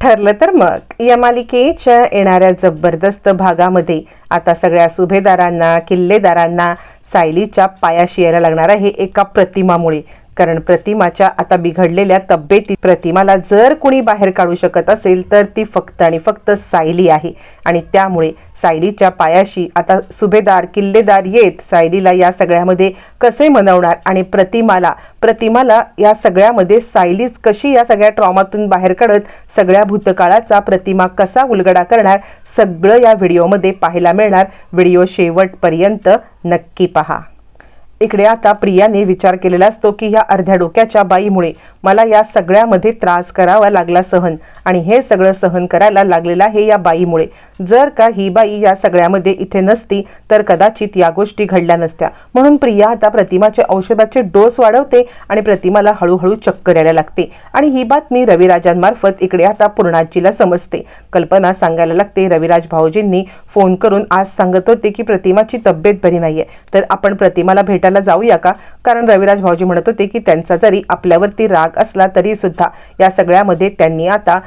ठरलं तर मग. या मालिकेच्या येणाऱ्या जबरदस्त भागामध्ये आता सगळ्या सुभेदारांना किल्लेदारांना सायलीच्या पायाशी यायला लागणार आहे एका प्रतिमामुळे. कारण प्रतिमाच्या आता बिघडलेल्या तब्येती प्रतिमाला जर कुणी बाहेर काढू शकत असेल तर ती फक्त आणि फक्त सायली आहे. आणि त्यामुळे सायलीच्या पायाशी आता सुभेदार किल्लेदार येत सायलीला या सगळ्यामध्ये कसे मनवणार आणि प्रतिमाला प्रतिमाला या सगळ्यामध्ये सायलीच कशी या सगळ्या ट्रॉमातून बाहेर काढत सगळ्या भूतकाळाचा प्रतिमा कसा उलगडा करणार सगळं या व्हिडिओमध्ये पाहायला मिळणार. व्हिडिओ शेवटपर्यंत नक्की पहा. इकडे आता प्रियाने विचार केलेला असतो की या अर्ध्या डोक्याच्या बाईमुळे मला या सगळ्यामध्ये त्रास करावा लागला सहन. आणि हे सगळं सहन करायला लागलेलं आहे या बाईमुळे. जर का ही बाई या सगळ्यामध्ये इथे नसती तर कदाचित या गोष्टी घडल्या नसत्या. म्हणून प्रिया आता प्रतिमाचे औषधाचे डोस वाढवते आणि प्रतिमाला हळूहळू चक्कर यायला लागते. आणि ही बातमी रविराजांमार्फत इकडे आता पूर्णाजीला समजते. कल्पना सांगायला लागते रविराज भाऊजींनी फोन करून आज सांगत होते की प्रतिमाची तब्येत बरी नाहीये. तर आपण प्रतिमाला भेटायला जाऊया का? कारण रविराज भाऊजी म्हणत होते की त्यांचा जरी आपल्यावरती राग असला तरी सुद्धा या सगळ्यामध्ये त्यांनी आता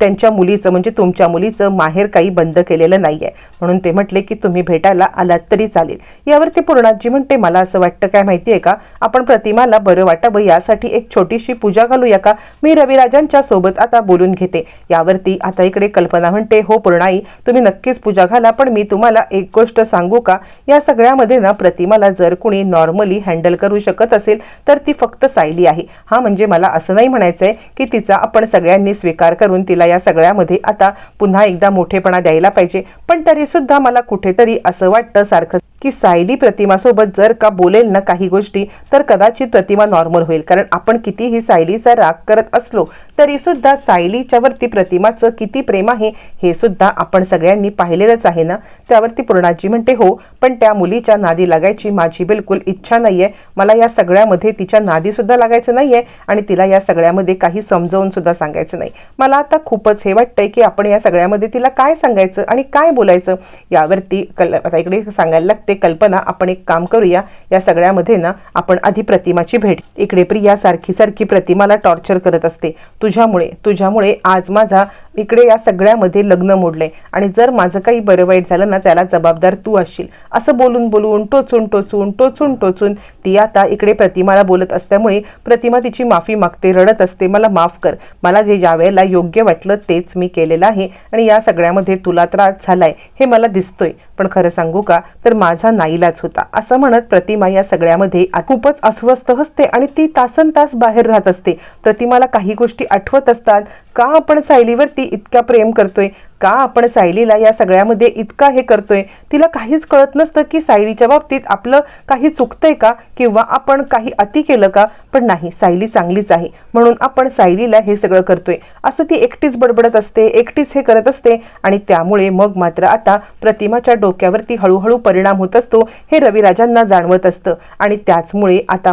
त्यांच्या मुलीचं म्हणजे तुमच्या मुलीचं माहेर काही बंद केलेलं नाही आहे म्हणून ते म्हटले की तुम्ही भेटायला आलात तरी चालेल. यावरती पूर्णाजी म्हणते मला असं वाटतं काय माहिती आहे का? आपण प्रतिमाला बरं वाटावं यासाठी एक छोटीशी पूजा घालूया का? मी रविराजांच्या सोबत आता बोलून घेते. यावरती आता इकडे कल्पना म्हणते हो पूर्णाई तुम्ही नक्कीच पूजा घाला पण मी तुम्हाला एक गोष्ट सांगू का? या सगळ्यामध्ये ना प्रतिमाला जर कुणी नॉर्मली हँडल करू शकत असेल तर ती फक्त सायली आहे. हा म्हणजे मला असं नाही म्हणायचंय की तिचा आपण सगळ्यांनी स्वीकार करून तिला या सगळ्यामध्ये आता पुन्हा एकदा मोठेपणा द्यायला पाहिजे. पण तरी सुद्धा मला कुठेतरी असं वाटतं सारखं की सायली प्रतिमासोबत जर का बोलेल ना काही गोष्टी तर कदाचित प्रतिमा नॉर्मल होईल. कारण आपण कितीही सायलीचा राग करत असलो तरी सुद्धा सायलीच्यावरती प्रतिमाचं किती प्रेम आहे हे सुद्धा आपण सगळ्यांनी पाहिलेलंच आहे ना? त्यावरती पूर्णाजी म्हणते हो पण त्या मुलीच्या नादी लागायची माझी बिलकुल इच्छा नाहीये. मला या सगळ्यामध्ये तिच्या नादी सुद्धा लागायचं नाहीये आणि तिला या सगळ्यामध्ये काही समजावून सुद्धा सांगायचं नाही. मला आता खूपच हे वाटतंय की आपण या सगळ्यामध्ये तिला काय सांगायचं आणि काय बोलायचं यावरती कल आता इकडे सांगायला लागते कल्पना आपण एक काम करूया. या सगळ्यामध्ये ना आपण आधी प्रतिमाची भेट इकडे प्रिया सारखी सारखी प्रतिमाला टॉर्चर करत असते. तुझ्यामुळे तुझ्यामुळे आज माझा इकडे या सगळ्यामध्ये लग्न मोडलंय. आणि जर माझं काही बरं वाईट झालं ना त्याला जबाबदार तू असशील. असं बोलून बोलून टोचून टोचून टोचून टोचून ती आता इकडे प्रतिमाला बोलत असल्यामुळे प्रतिमा तिची माफी मागते रडत असते मला माफ कर. मला जे ज्या वेळेला योग्य वाटलं तेच मी केलेलं आहे आणि या सगळ्यामध्ये तुला त्रास झालाय हे मला दिसतोय. पण खरं सांगू का? तर माझा नाईलाज होता. असं म्हणत प्रतिमा या सगळ्यामध्ये खूपच अस्वस्थ असते आणि ती तासन तास बाहेर राहत असते. प्रतिमाला काही गोष्टी आठवत असतात. का आपण सायलीवरती इतका प्रेम करतोय? का आपण सायलीला या सगळ्यामध्ये इतका हे करतोय? तिला काहीच कळत नसतं की सायलीच्या बाबतीत आपलं काही चुकतंय का? किंवा आपण काही अति केलं का? पण नाही सायली चांगलीच आहे. म्हणून आपण सायलीला हे सगळं करतोय. असं ती एकटीच बडबडत असते एकटीच हे करत असते आणि त्यामुळे मग मात्र आता प्रतिमाच्या डोक्यावरती हळूहळू परिणाम होत असतो हे रविराजांना जाणवत असतं. आणि त्याचमुळे आता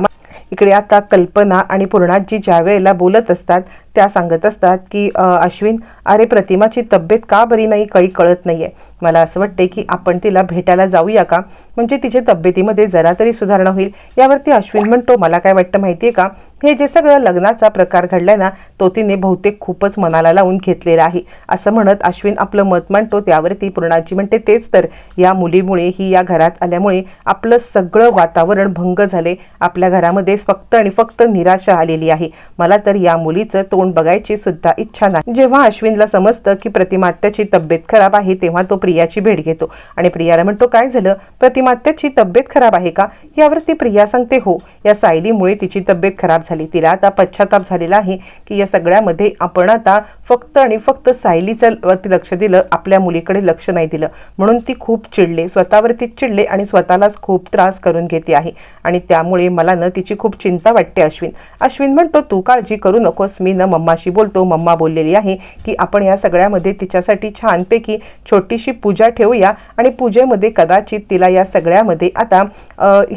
इकडे आता कल्पना आणि पूर्णाजी ज्या वेळेला बोलत असतात त्या सांगत असतात की अश्विन अरे प्रतिमाची तब्येत का बरी नाही? काही कळत नाही आहे मला असं वाटते की आपण तिला भेटायला जाऊया का? म्हणजे तिच्या तब्येतीमध्ये जरा तरी सुधारणा होईल. यावरती अश्विन म्हणतो मला काय वाटतं माहिती आहे का? हे जे सगळं लग्नाचा प्रकार घडलाय ना तो तिने बहुतेक खूपच मनाला लावून घेतलेला आहे. असं म्हणत अश्विन आपलं मत मांडतो. त्यावरती पूर्णाजी म्हणते तेच तर. या मुलीमुळे ही या घरात आल्यामुळे आपलं सगळं वातावरण भंग झाले आपल्या घरामध्ये फक्त आणि फक्त निराशा आलेली आहे. मला तर या मुलीचं तो तोंड बघायची सुद्धा इच्छा नाही. जेव्हा अश्विनला समजतं की प्रतिमात्याची तब्येत खराब आहे तेव्हा तो प्रियाची भेट घेतो. आणि प्रियाला म्हणतो काय झालं? प्रतिमात्याची तब्येत खराब आहे का? यावरती प्रिया सांगते हो या सायलीमुळे तिची तब्येत खराब झाली. तिला आता पश्चाताप झालेला आहे की या सगळ्यामध्ये आपण आता फक्त आणि फक्त सायलीचं लक्ष दिलं आपल्या मुलीकडे लक्ष नाही दिलं. म्हणून ती खूप चिडले. स्वतःवरतीच चिडले आणि स्वतःलाच खूप त्रास करून घेते आहे. आणि त्यामुळे मला ना तिची खूप चिंता वाटते अश्विन. अश्विन म्हणतो तू काळजी करू नकोस. मी न मम्माशी बोलतो. मम्मा बोललेली आहे की आपण या सगळ्यामध्ये तिच्यासाठी छानपैकी छोटीशी पूजा ठेवूया आणि पूजेमध्ये कदाचित तिला या सगळ्यामध्ये आता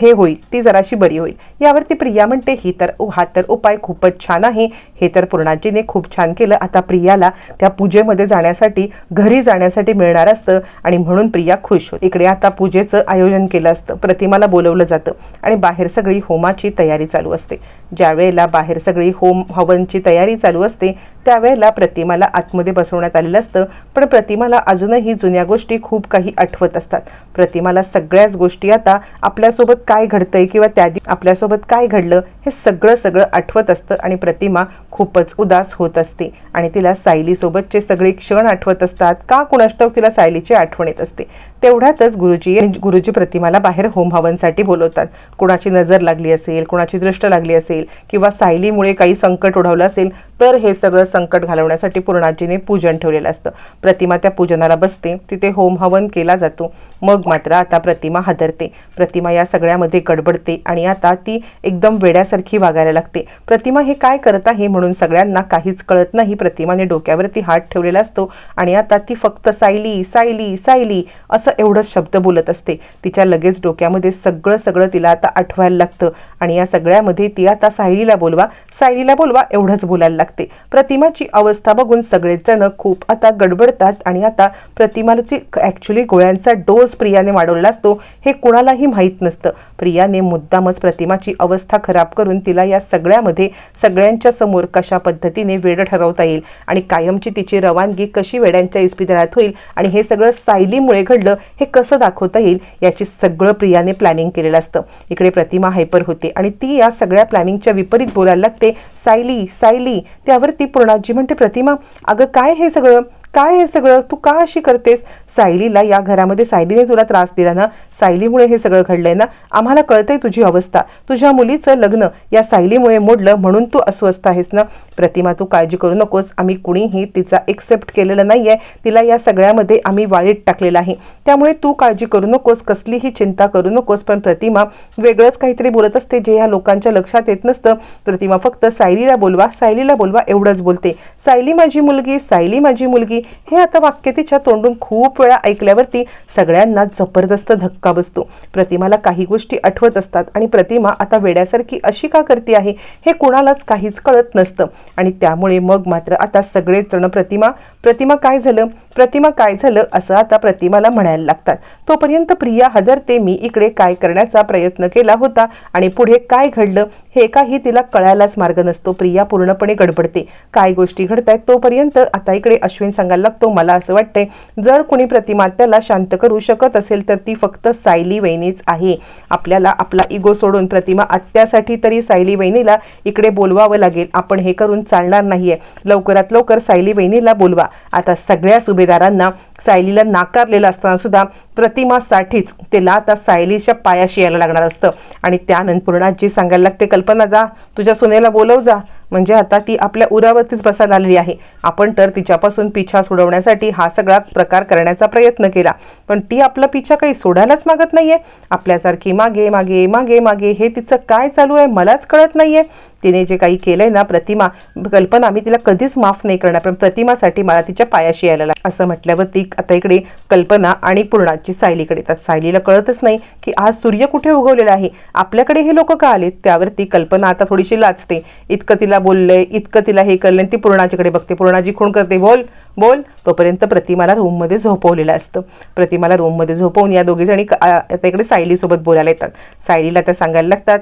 हे होईल. ती जराशी बरी होईल. यावरती प्रिया म्हणते ही तर हा तर उपाय खूपच छान आहे. हे तर पूर्णाजीने खूप छान केलं. आता प्रियाला त्या पूजेमध्ये जाण्यासाठी घरी जाण्यासाठी मिळणार असतं आणि म्हणून प्रिया खुश. होते इकडे आता पूजेचं आयोजन केलं असतं. प्रतिमाला बोलवलं जातं आणि बाहेर सगळी होमाची तयारी चालू असते. ज्या वेळेला बाहेर सगळी होम हवनची तयारी चालू असते त्यावेळेला प्रतिमाला आतमध्ये बसवण्यात आलेलं असतं पण प्रतिमाला अजूनही जुन्या गोष्टी खूप काही आठवत असतात. प्रतिमाला सगळ्याच गोष्टी आता आपल्यासोबत काय घडतंय किंवा त्या आपल्यासोबत काय घडलं हे सगळं सगळं आठवत असतं आणि प्रतिमा खूपच उदास होत असते. आणि तिला सायलीसोबतचे सगळे क्षण आठवत असतात. का कुणाष्टव तिला सायलीची आठवण येत असते? तेवढ्यातच गुरुजी गुरुजी प्रतिमाला बाहेर होम हवनसाठी बोलवतात. कुणाची नजर लागली असेल कुणाची दृष्ट लागली असेल किंवा सायलीमुळे काही संकट ओढवलं असेल तर हे सगळं संकट घालवण्यासाठी पूर्णाजीने पूजन ठेवलेलं असतं. प्रतिमा त्या पूजनाला बसते तिथे होम हवन केला जातो. मग मात्र आता प्रतिमा हादरते. प्रतिमा या सगळ्यामध्ये गडबडते आणि आता ती एकदम वेड्यासारखी वागायला लागते. प्रतिमा हे काय करत आहे म्हणून सगळ्यांना काहीच कळत नाही. प्रतिमाने डोक्यावरती हात ठेवलेला असतो आणि आता ती फक्त सायली सायली सायली असं एवढंच शब्द बोलत असते. तिच्या लगेच डोक्यामध्ये सगळं सगळं तिला आता आठवायला लागतं. आणि या सगळ्यामध्ये ती आता सायलीला बोलवा सायलीला बोलवा एवढंच बोलायला लागते. प्रतिमाची अवस्था बघून सगळेच जण खूप आता गडबडतात आणि आता प्रतिमाची ॲक्च्युली गोळ्यांचा डोस प्रियाने वाढवला असतो हे कुणालाही माहीत नसतं. प्रियाने मुद्दामच प्रतिमाची अवस्था खराब करून तिला या सगळ्यामध्ये सगळ्यांच्या समोर कशा पद्धतीने वेळ ठरवता येईल आणि कायमची तिची रवानगी कशी वेड्यांच्या इस्पितळात होईल आणि हे सगळं सायलीमुळे घडलं हे कसं दाखवता येईल याची सगळं प्रियाने प्लॅनिंग केलेलं असतं. इकडे प्रतिमा हायपर होते आणि ती या सगळ्या प्लॅनिंगच्या विपरीत बोलायला लागते. सायली सायली त्यावरती पूर्णाजी म्हणते प्रतिमा अगं काय हे सगळं? काय हे सगळं? तू का अशी करतेस? सायलीला या घरामध्ये सायलीने तुला त्रास दिला ना? सायलीमुळे हे सगळं घडलंय ना? आम्हाला कळतंय तुझी अवस्था. तुझ्या मुलीचं लग्न या सायलीमुळे मोडलं म्हणून तू अस्वस्थ आहेस ना? प्रतिमा तू काळजी करू नकोस. आम्ही कुणीही तिचा एक्सेप्ट केलेलं नाही आहे तिला या सगळ्यामध्ये आम्ही वाळीत टाकलेलं आहे. त्यामुळे तू काळजी करू नकोस. कसलीही चिंता करू नकोस. पण प्रतिमा वेगळंच काहीतरी बोलत असते जे ह्या लोकांच्या लक्षात येत नसतं. प्रतिमा फक्त सायलीला बोलवा. सायलीला बोलवा एवढंच बोलते. सायली माझी मुलगी सायली माझी मुलगी. हे आता वाक्य तिच्या तोंडून खूप वेळा ऐकल्यावरती सगळ्यांना जबरदस्त धक्का बसतो. प्रतिमाला काही गोष्टी आठवत असतात आणि प्रतिमा आता वेड्यासारखी अशी का करते आहे हे कुणालाच काहीच कळत नसतं. आणि त्यामुळे मग मात्र आता सगळेच जण प्रतिमा प्रतिमा काय झालं? प्रतिमा काय झालं असं आता प्रतिमाला म्हणायला लागतात. तोपर्यंत प्रिया हदरते मी इकडे काय करण्याचा प्रयत्न केला होता आणि पुढे काय घडलं हे काही तिला कळायलाच मार्ग नसतो. प्रिया पूर्णपणे गडबडते. काय गोष्टी घडतायत तोपर्यंत आता इकडे अश्विन सांगायला लागतो मला असं वाटतंय जर कोणी प्रतिमा त्याला शांत करू शकत असेल तर ती फक्त सायली वहिनीच आहे. आपल्याला आपला इगो सोडून प्रतिमा आत्यासाठी तरी सायली वहिनीला इकडे बोलवावं लागेल. आपण हे करून चालणार नाहीये. लवकरात लवकर सायली वहिनीला बोलवा. आता सगळ्या सुभेदारांना सायलीला नाकारलेलं असताना सुद्धा प्रतिमासाठीच तिला आता सायलीच्या पायाशी यायला लागणार असतं. आणि त्यानंतर पूर्णाजी सांगायला लागते कल्पना जा तुझ्या सुनेला बोलव जा. म्हणजे आता ती आपल्या उरावरतीच बसायला आलेली आहे. आपण तर तिच्यापासून पिछा सोडवण्यासाठी हा सगळा प्रकार करण्याचा प्रयत्न केला. पण ती आपला पिछा काही सोडायलाच मागत नाहीये. आपल्यासारखी मागे मागे मागे मागे हे तिचं काय चालू आहे मलाच कळत नाहीये. तिने जे काही केलंय ना प्रतिमा कल्पना मी तिला कधीच माफ नाही करणार पण प्रतिमासाठी मला तिच्या पायाशी यायला लागलं. असं म्हटल्यावर ती आता इकडे कल्पना आणि पूर्णाची सायलीकडे येतात. सायलीला कळतच नाही की आज सूर्य कुठे उगवलेला आहे. आपल्याकडे हे लोक का आले त्यावर ती कल्पना आता थोडीशी लाचते इतकं तिला बोललंय इतकं तिला हे कळलंय ती पूर्णाजीकडे बघते. पूर्णाजी खूण करते. बोल बोल. तोपर्यंत प्रतिमाला रूममध्ये झोपवलेलं असतं. प्रतिमाला रूममध्ये झोपवून या दोघी जणी आता इकडे सायलीसोबत बोलायला येतात. सायलीला त्या सांगायला लागतात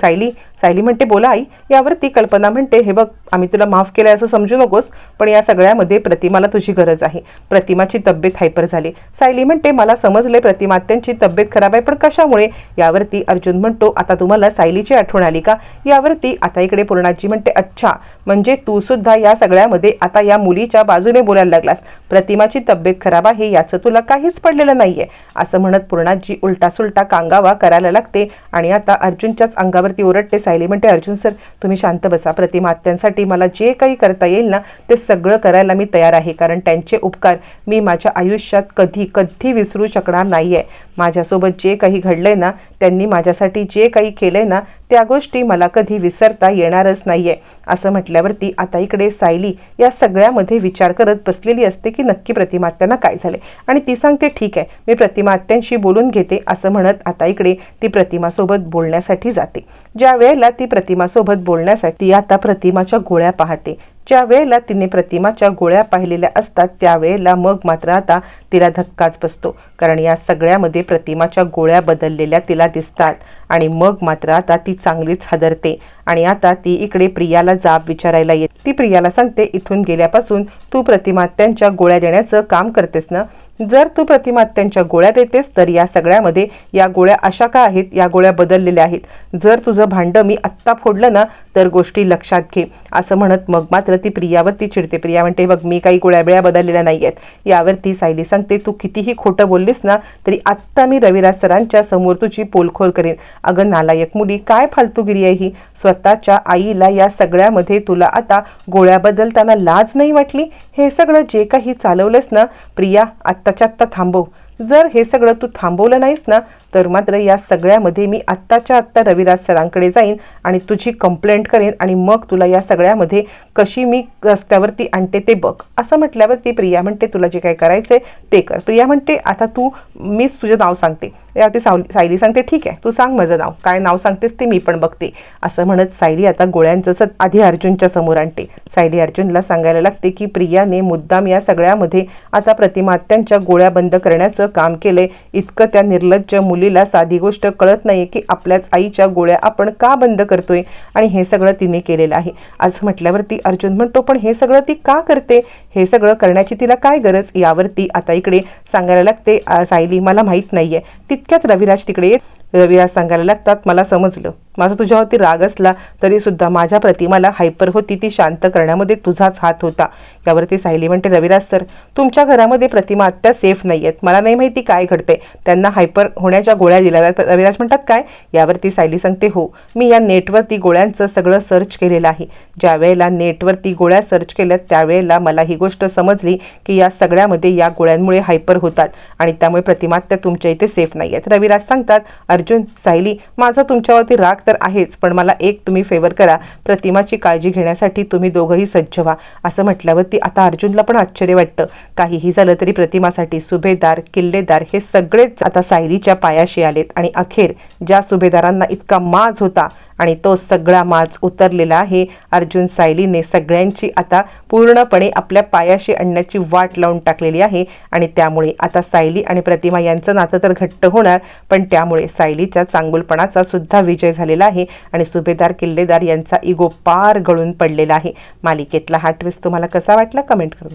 सायली सायली म्हणते बोला आई. यावर ती कल्पना म्हणते हे बघ आम्ही तुला माफ केलंय असं समजू नकोस पण या सगळ्यामध्ये प्रतिमाला तुझी गरज आहे. प्रतिमाची तब्येत हायपर झाली. सायली म्हणते मला समजले प्रतिमा त्यांची तब्येत खराब आहे पण कशामुळे? यावरती अर्जुन म्हणतो आता तुम्हाला सायलीची आठवण आली का? यावरती आता इकडे पूर्णाजी म्हणते अच्छा म्हणजे तू सुद्धा या सगळ्यामध्ये आता या मुलीच्या बाजूने बोलायला लागलास. प्रतिमाची तब्येत खराब आहे याचं तुला काहीच पडलेलं नाहीये. असं म्हणत पूर्णाजी उलटा सुलटा कांगावा करायला लागते आणि आता अर्जुनच्याच अंगावरती ओरडते सायली म्हणते अर्जुन सर तुम्ही शांत बसा. प्रतिमात्यांसाठी मला जे काही करता येईल ना ते सगळं करायला मी तयार आहे. कारण त्यांचे उपकार मी माझ्या आयुष्यात कधी कधी विसरू शकणार नाहीये. माझ्यासोबत जे काही घडलंय ना त्यांनी माझ्यासाठी जे काही केलंय ना त्या गोष्टी मला कधी विसरता येणारच नाहीये. असं म्हटल्यावरती आता इकडे सायली या सगळ्यामध्ये विचार करत बसलेली असते की नक्की प्रतिमात्यांना काय झाले आणि ती सांगते ठीक आहे मी प्रतिमात्यांशी बोलून घेते असं म्हणत आता इकडे ती प्रतिमासोबत बोलण्यासाठी जाते. ज्या वेळेला ती प्रतिमासोबत बोलण्यासाठी आता प्रतिमाच्या गोळ्या पाहते. ज्या वेळेला तिने प्रतिमाच्या गोळ्या पाहिलेल्या असतात त्यावेळेला मग मात्र आता तिला धक्काच बसतो. कारण या सगळ्यामध्ये प्रतिमाच्या गोळ्या बदललेल्या तिला दिसतात आणि मग मात्र आता ती चांगलीच हादरते. आणि आता ती इकडे प्रियाला जाब विचारायला येते. ती प्रियाला सांगते इथून गेल्यापासून तू प्रतिमात्यांच्या गोळ्या देण्याचं काम करतेस ना? जर तू प्रतिमात्यांच्या गोळ्या देतेस तर या सगळ्यामध्ये या गोळ्या अशा का आहेत? या गोळ्या बदललेल्या आहेत. जर तुझं भांडं मी आत्ता फोडलं ना तर गोष्टी लक्षात घे. असं म्हणत मग मात्र ती प्रियावरती चिडते. प्रिया म्हणते बघ मी काही गोळ्या बिळ्या बदललेल्या नाही आहेत. यावरती सायली सांगते तू कितीही खोटं बोललीस ना तरी आत्ता मी रविराज सरांच्या समोर तुझी पोलखोल करेन. अगं नालायक मुली काय फालतूगिरी आहे ही? स्वतःच्या आईला या सगळ्यामध्ये तुला आता गोळ्या बदलताना लाज नाही वाटली? हे सगळं जे काही चालवलंस ना प्रिया आत्ताच्या आत्ता थांबव. जर हे सगळं तू थांबवलं नाहीस ना तर मात्र या सगळ्यामध्ये मी आत्ताच्या आत्ता रविराज सरांकडे जाईन आणि तुझी कंप्लेंट करेन आणि मग तुला या सगळ्यामध्ये कशी मी रस्त्यावरती आणते ते बघ. असं म्हटल्यावरती प्रिया म्हणते तुला जे काय करायचंय ते कर. प्रिया म्हणते आता तू मीच तुझं नाव सांगते. यावरती सावली सायली सांगते ठीक आहे तू सांग माझं नाव. काय नाव सांगतेस ते मी पण बघते. असं म्हणत सायली आता गोळ्यांचं आधी अर्जुनच्या समोर आणते. सायली अर्जुनला सांगायला लागते की प्रियाने मुद्दाम या सगळ्यामध्ये आता प्रतिमात्यांच्या गोळ्या बंद करण्याचं काम केलंय. इतकं त्या निर्लज्ज मुली मुलीला साधी गोष्ट कळत नाही की आपल्याच आईच्या गोळ्या आपण का बंद करतोय? आणि हे सगळं तिने केलेलं आहे. असं म्हटल्यावरती अर्जुन म्हणतो पण हे सगळं ती का करते? हे सगळं करण्याची तिला काय गरज? यावरती आता इकडे सांगायला लागते सायली मला माहीत नाहीये. तितक्यात रविराज तिकडे येत रविराज सांगायला लागतात मला समजलं. माझा तुझ्यावरती राग असला तरी सुद्धा माझ्या प्रतिमाला हायपर होती ती शांत करण्यामध्ये तुझाच हात होता. यावरती सायली म्हणते रविराज सर तुमच्या घरामध्ये प्रतिमा आत्ता सेफ नाही आहेत मला नाही माहिती काय घडते त्यांना हायपर होण्याच्या गोळ्या दिल्या रविराज म्हणतात काय? यावरती सायली सांगते हो मी या नेटवरती गोळ्यांचं सगळं सर्च केलेलं आहे. ज्या वेळेला नेटवरती गोळ्या सर्च केल्या त्यावेळेला मला ही गोष्ट समजली की या सगळ्यामध्ये या गोळ्यांमुळे हायपर होतात आणि त्यामुळे प्रतिमा त्या तुमच्या इथे सेफ नाही आहेत रविराज सांगतात अर्जुन सायली माझा तुमच्यावरती राग तर आहेच पण मला एक तुम्ही फेवर करा. प्रतिमाची काळजी घेण्यासाठी तुम्ही दोघंही सज्ज व्हा. असं म्हटल्यावर ती आता अर्जुनला पण आश्चर्य वाटतं. काहीही झालं तरी प्रतिमासाठी सुभेदार किल्लेदार हे सगळेच आता सायरीच्या पायाशी आलेत. आणि अखेर ज्या सुभेदारांना इतका माज होता आणि तो सगळा माज उतरलेला आहे. अर्जुन सायलीने सगळ्यांची आता पूर्णपणे आपल्या पायाशी आणण्याची वाट लावून टाकलेली आहे. आणि त्यामुळे आता सायली आणि प्रतिमा यांचं नातं तर घट्ट होणार पण त्यामुळे सायलीच्या चांगुलपणाचा सुद्धा विजय झालेला आहे. आणि सुभेदार किल्लेदार यांचा इगो पार गळून पडलेला आहे. मालिकेतला हा ट्विस्ट तुम्हाला कसा वाटला? कमेंट करून